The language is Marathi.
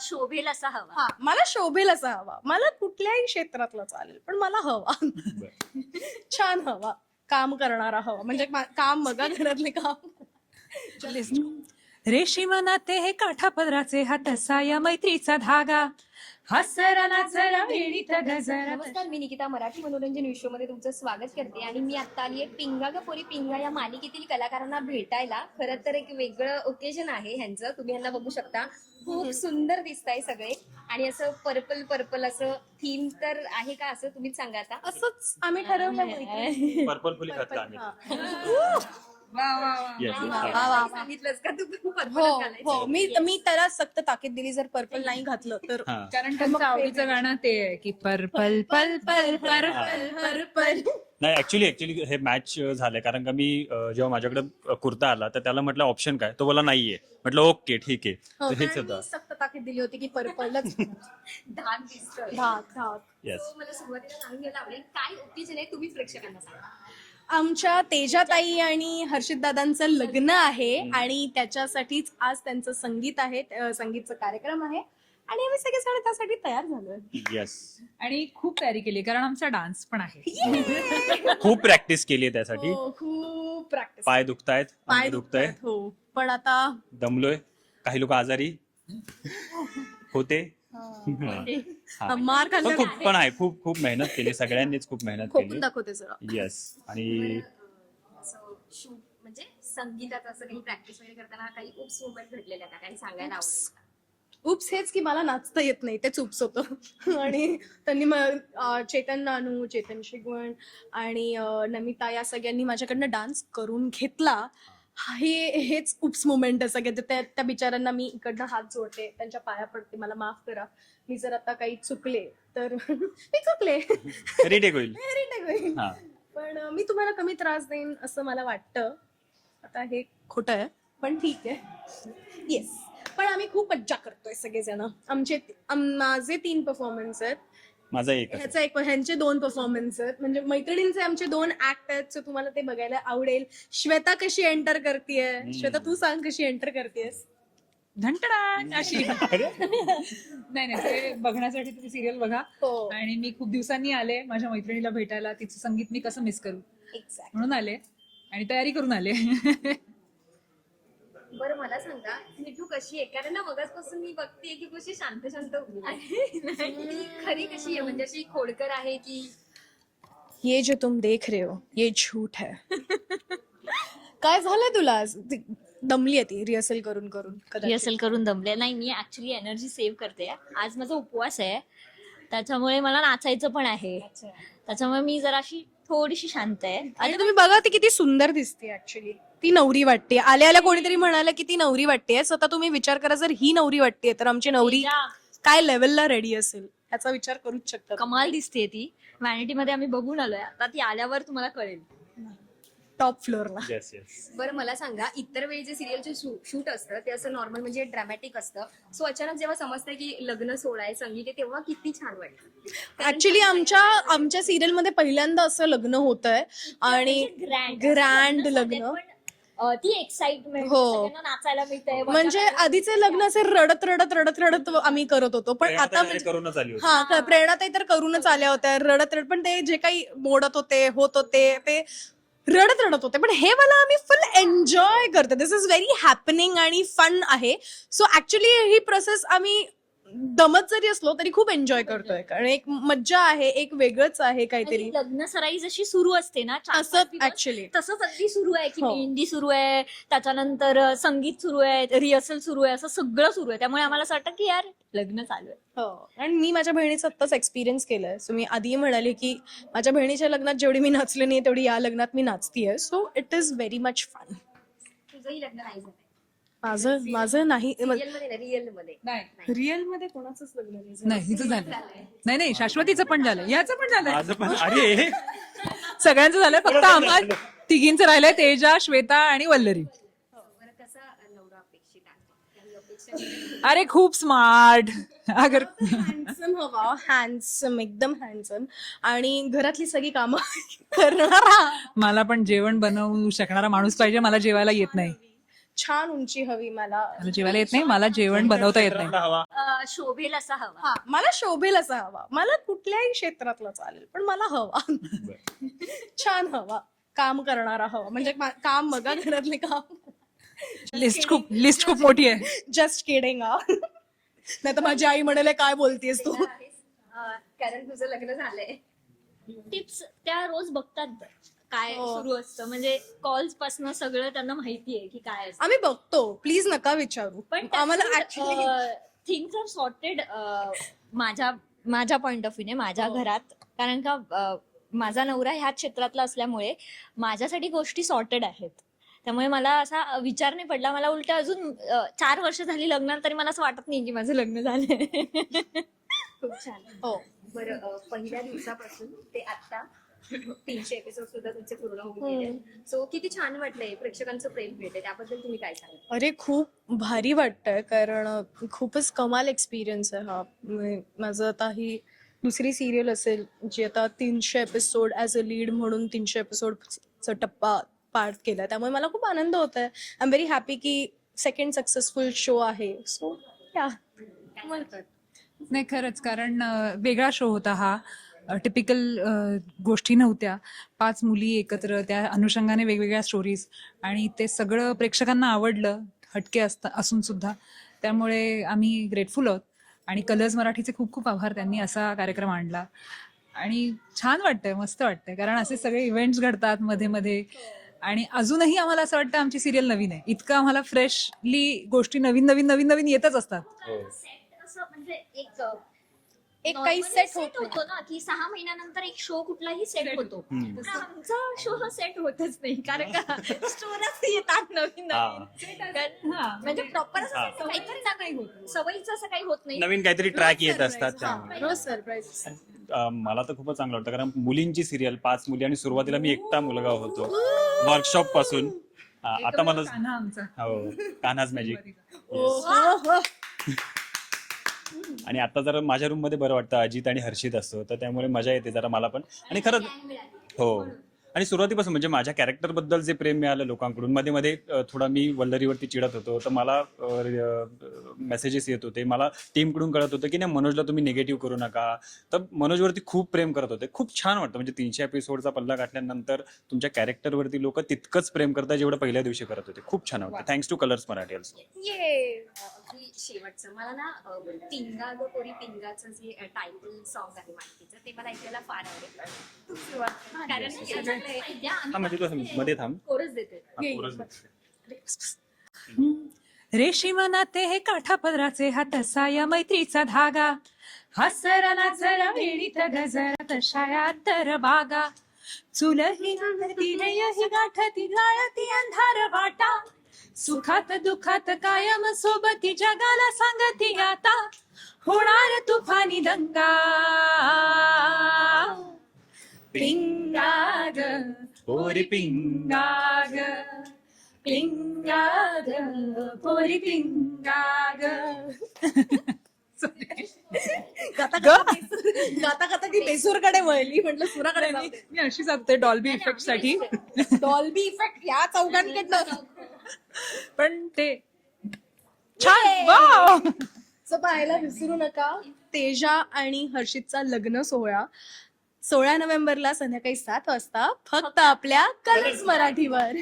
शोभेल असा हवा. हा मला शोभेल असा हवा. मला कुठल्याही क्षेत्रातला चालेल पण मला हवा. छान हवा. काम करणारा हवा. म्हणजे मा- काम बघा घरातले काम. रेशीम नाते हे काठापदराचे हात साया मैत्रीचा धागा. हसरा नाचरा वेळीत गजरा. नमस्कार मी निकिता मराठी मनोरंजन विश्वमध्ये तुमचं स्वागत करते आणि मी आता आली आहे पिंगा ग पोरी पिंगा या मालिकेतील कलाकारांना भेटायला. खरं तर एक वेगळं ओकेजन आहे ह्यांचं. तुम्ही यांना बघू शकता. खूप सुंदर दिसत आहे सगळे. आणि असं पर्पल पर्पल असं थीम तर आहे का असं तुम्हीच सांगा आता? असंच आम्ही ठरवलं पर्पल फुली खात का आम्ही? Yes, yes, वा, yes. वा, वा. सांगितलंच का तू? हो घालायचं. हो. मी मी त्याला सक्त ताकीद दिली जर पर्पल नाही घातलं तर. हा. कारण त्यांचं आवडीचं गाणं ते आहे की पर्पल पल पल पर्पल पर्पल नाही ऍक्च्युली ऍक्च्युली हे मॅच झालंय. कारण का मी अं, जेव्हा माझ्याकडे अं, कुर्ता आला तर त्याला म्हटलं ऑप्शन काय? तो बोला नाहीये. म्हटलं ओके ठीक आहे. हो, तर हेच कारण होतं मी सक्त ताकीद दिली होती की पर्पलच धाक धाक धाक. येस So, मला सुरुवातीला जाणून घ्यायला आवडेल. काय ओकेजन आहे तुम्ही प्रेक्षकांना सांगा. आमच्या तेजाताई आणि हर्षित दादांचं लग्न आहे आणि त्याच्यासाठीच आज त्यांचं संगीत आहे अं, संगीतचा कार्यक्रम आहे. आणि आम्ही सगळेजण त्यासाठी तयार झालोय येस आणि खूप तयारी केली कारण आमचा डान्स पण आहे. खूप प्रॅक्टिस केली त्यासाठी. हो, खूप प्रॅक्टिस पाय दुखतायत पाय अंग दुखतंय. दुखतात, हो. पण आता दमलोय. काही लोक आजारी. होते. हा. मार पण खाल्ला खूप पण आहे खूप खूप मेहनत केली सगळ्यांनीच खूप मेहनत खोकून केली. दाखवते जरा येस आणि असं शूट म्हणजे संगीताचं असं काही प्रॅक्टिस वगैरे करताना काही उप्स मुवमेंट घडलेल्या का? काही सांगायला आवडेल का? उप्स हेच की मला नाचता येत नाही तेच उप्स होतं. आणि त्यांनी अं, चेतन नानू चेतन शिगवण आणि अं, नमिता या सगळ्यांनी माझ्याकडनं डान्स करून घेतला. हे हेच उप्स मुमेंट आहे सगळे त्या त्या बिचारांना मी इकडनं हात जोडते. त्यांच्या पाया पडते. मला माफ करा. मी जर आता काही चुकले तर मी चुकले. रिटेक होईल. Take होईल. हा. पण मी तुम्हाला कमी त्रास देईन असं मला वाटतं. आता हे खोटं आहे पण ठीक आहे. येस पण आम्ही खूप मज्जा करतोय सगळेजण. आमचे आम- माझे तीन परफॉर्मन्स आहेत. माझा एक ह्याचा एक ह्यांचे दोन परफॉर्मन्स आहेत म्हणजे मैत्रिणींचे आमचे दोन ऍक्ट आहेत सो तुम्हाला ते बघायला आवडेल. श्वेता कशी एंटर करतेय? श्वेता तू सांग कशी एंटर करतेस धंटडाण अशी. नाही नाही ते बघण्यासाठी तुम्ही सिरियल बघा. हो. आणि मी खूप दिवसांनी आले. माझ्या मैत्रिणीला भेटायला. तिचं संगीत मी कसं मिस करू? एक्झॅक्ट म्हणून आले. आणि तयारी करून आले. बरं मला सांगा मिठू कशी आहे? कारण ना मगाचपासून मी बघते की कशी शांत शांत उभी आहे. ती खरी कशी आहे? म्हणजे अशी खोडकर आहे की ये जो तुम देख रहे हो ये झूठ है. काय झालंय तुला आज? ती दमली आहे ती रिहर्सल करून करून कदाचित. रिहर्सल करून दमले नाही मी ऍक्च्युली एनर्जी सेव्ह करते. आज माझा उपवास आहे. त्याच्यामुळे मला नाचायचं पण आहे. त्याच्यामुळे मी जराशी थोडीशी शांत आहे. आणि तुम्ही बघा ती किती सुंदर दिसते ऍक्च्युली ती नवरी वाटते. आल्या आल्या कोणीतरी म्हणालं की ती नवरी वाटते. स्वतः तुम्ही विचार करा जर ही नवरी वाटते तर आमची नवरी काय लेवलला रेडी असेल? याचा विचार करूच शकता कमाल दिसते ती. व्हॅनिटी मध्ये आम्ही बघून आलोय. आता ती आल्यावर तुम्हाला कळेल. टॉप फ्लोअरला येस येस बरं मला सांगा इतर वेळी जे सिरियलचे शूट असतं ते असं नॉर्मल म्हणजे ड्रॅमॅटिक असतं. सो अचानक जेव्हा समजतं की लग्न सोहळा आहे संगीत आहे तेव्हा किती छान वाटतं? ऍक्च्युली आमच्या आमच्या सिरियलमध्ये पहिल्यांदा असं लग्न होत आहे आणि ग्रँड ग्रँड ती एक्साइटमेंट हो. सगळ्यांना नाचायला मिळतंय म्हणजे आधीचे लग्न असे रडत रडत रडत रडत आम्ही करत होतो पण आता म्हणजे- करूनच आली होती. हा क- प्रेरणाताई तर करूनच आल्या होत्या रडत रडत पण ते जे काही मोडत होते होत होते ते रडत रडत होते. पण हे मला आम्ही फुल एन्जॉय करतो. दिस इज व्हेरी हॅपनिंग आणि फन आहे. सो ऍक्च्युली ही प्रोसेस आम्ही दमत जरी असलो तरी खूप एन्जॉय करतोय. कारण एक मज्जा आहे एक वेगळंच आहे काहीतरी. लग्न सराई जशी सुरू असते ना चार पाच असं दिवस, तसंच अगदी सुरू आहे की हो. मेहंदी सुरू आहे त्याच्यानंतर अ, संगीत सुरू आहे रिहर्सल सुरू आहे असं सगळं सुरू आहे. त्यामुळे आम्हाला असं वाटतं की यार लग्न चालू आहे. हो. आणि मी माझ्या बहिणीचा आत्ताच एक्सपिरियन्स केलाय. सो मी आधी म्हणाले की माझ्या बहिणीच्या लग्नात जेवढी मी नाचले नाही तेवढी या लग्नात मी नाचतीये. So it is very much fun तुझंही लग्न नाही झालं माझं माझं नाही रिअलमध्ये नाही रिअलमध्ये नाही. रिअलमध्ये कोणाचंच लग्न नाही झालं. नाही हिचं झालं. नाही नाही शाश्वतीचं पण झालं याचं पण झालं माझं पण अरे. सगळ्यांचं झालं फक्त आम्हाला तिघींचं राहिलंय तेजा श्वेता आणि वल्लरी. बरं कसा नवरा अपेक्षित आहे. काही अपेक्षा अरे खूप स्मार्ट अगर हँडसम हवा हँडसम एकदम हँडसम आणि घरातली सगळी कामं करणारा. मला पण जेवण बनवू शकणारा माणूस पाहिजे मला जेवायला येत नाही. छान उंची हवी मला. जेवायला येत नाही मला जेवण बनवता येत नाही. हवा. अं, शोभेल असा हवा. हा मला शोभेल असा हवा. मला कुठल्याही क्षेत्रातला चालेल पण मला हवा. छान हवा. काम करणारा हवा. म्हणजे मा- काम बघा घरातले काम. लिस्ट खूप लिस्ट खूप मोठी आहे. जस्ट किडिंग नाही तर माझी आई म्हणाले काय बोलतेस तू? अं, कारण तुझं लग्न झालंय. टिप्स त्या रोज बघतात काय हो. सुरू असतं. म्हणजे कॉल्स पासन सगळं त्यांना माहिती आहे की काय असतं. आम्ही बघतो. प्लीज नका विचारू. पण आम्हाला ऍक्च्युली थिंग्स आर सॉर्टेड माझ्या माझ्या पॉइंट ऑफ व्ह्यूने माझ्या घरात. कारण का अं, माझा नवरा ह्या क्षेत्रातला असल्यामुळे माझ्यासाठी गोष्टी सॉर्टेड आहेत. त्यामुळे मला असा विचार नाही पडला. मला उलट अजून अं, चार वर्ष झाली लग्नाला तरी मला असं वाटत नाही की माझं लग्न झालंय. खूप छान. हो. बरं अं, पहिल्या दिवसापासून ते आता तीनशे एपिसोड सुद्धा तुमचे पूर्ण होऊन गेले. सो किती छान वाटलंय प्रेक्षकांचं प्रेम भेटले. त्याबद्दल तुम्ही काय सांगाल? अरे खूप भारी वाटतंय कारण खूपच कमाल एक्सपिरियन्स आहे हा. म्हणजे माझं आता ही दुसरी सिरियल असेल जी आता तीनशे एपिसोड ॲज अ लीड म्हणून तीनशे एपिसोडचा टप्पा पार केला त्यामुळे मला खूप आनंद होत आहे आय एम व्हेरी हॅपी की सेकंड सक्सेसफुल शो आहे. सो या नाही खरंच कारण वेगळा शो होता हा. टिपिकल गोष्टी नव्हत्या. पाच मुली एकत्र त्या अनुषंगाने वेगवेगळ्या स्टोरीज आणि ते सगळं प्रेक्षकांना आवडलं हटके असता असून सुद्धा. त्यामुळे आम्ही ग्रेटफुल आहोत. आणि कलर्स मराठीचे खूप खूप आभार त्यांनी असा कार्यक्रम आणला. आणि छान वाटतंय मस्त वाटतंय. कारण असे सगळे इव्हेंट्स घडतात मध्ये मध्ये. आणि अजूनही आम्हाला असं वाटतं आमची सिरियल नवीन आहे. इतकं आम्हाला फ्रेशली गोष्टी नवीन नवीन नवीन नवीन येतच असतात. सेट असं म्हणजे एक काही सेट होत होतो ना की सहा महिन्यानंतर एक शो कुठलाही सेट होतो. हम्म. पण आमचा शो हा सेट होतच नाही कारण का स्टोऱ्याच येतात नवीन हा. नवीन कारण- म्हणजे प्रॉपर असं हा. काहीतरी ना काही होत सवयीचं असं काही होत नाही. नवीन काहीतरी ट्रॅक येत असतात. त्यामुळे रोज सरप्राईज अं, मला तर खूपच चांगलं वाटतं कारण मुलींची सिरियल पाच मुली आणि सुरुवातीला मी एकटा मुलगा होतो. वर्कशॉपपासून. आता मला कान्हा आमचा. हो कान्हाज मॅजिक हो, आणि आता जरा माझ्या रूममध्ये बरं वाटतं. अजित आणि हर्षित असतो. तर त्यामुळे मजा येते जरा मला पण. आणि खरंच हो. आणि सुरुवातीपासून म्हणजे माझ्या कॅरेक्टरबद्दल जे प्रेम मिळालं लोकांकडून मध्ये मध्ये अं, थोडा मी वल्लरीवरती चिडत होतो. तर मला मेसेजेस येत होते. मला टीमकडून कळत होतं की नाही मनोजला तुम्ही निगेटिव्ह करू नका. तर मनोजवरती खूप प्रेम करत होते. खूप छान वाटतं. म्हणजे तीनशे एपिसोडचा पल्ला गाठल्यानंतर तुमच्या कॅरेक्टरवरती लोक तितकंच प्रेम करतात जेवढं पहिल्या दिवशी करत होते. खूप छान वाटतं. Thanks to Colors Marathi also अगदी शेवटचं. मला ना पिंगा ग पोरी पिंगाचं जे टायटल सॉन्ग आहे माहितीचं ते मला ऐकायला फार आवडेल. कर. कारण हा म्हणजे तू मध्ये थांब. कोरस देते. हा, chorus दे. रेशीम नाते हे काठा पदराचे हा तसा या मैत्रीचा धागा. हा सरा जरा वेळीत गजरा तशाया तर बागा. चुलही ही गाठ ती गाळती अंधार वाटा. सुखात दुखात कायम सोबती जगाला सांगती आता. होणार तुफानी दंगा. पिंगाग. पोरी पिंग पिंगाग. पिंगाग. पोरी पिंगाग. गाता गाता बेसूर- गाता ती बेसूरकडे वळली. म्हटलं सुराकडे. मी अशी जाते डॉल्बी इफेक्टसाठी डॉल्बी इफेक्ट या चौघांकडनं. पण ते छान. वाव सो पाहायला विसरू नका. तेजा आणि हर्षितचा लग्न सोहळा. सोळा नोव्हेंबरला संध्याकाळी सात वाजता फक्त आपल्या कलर्स मराठीवर.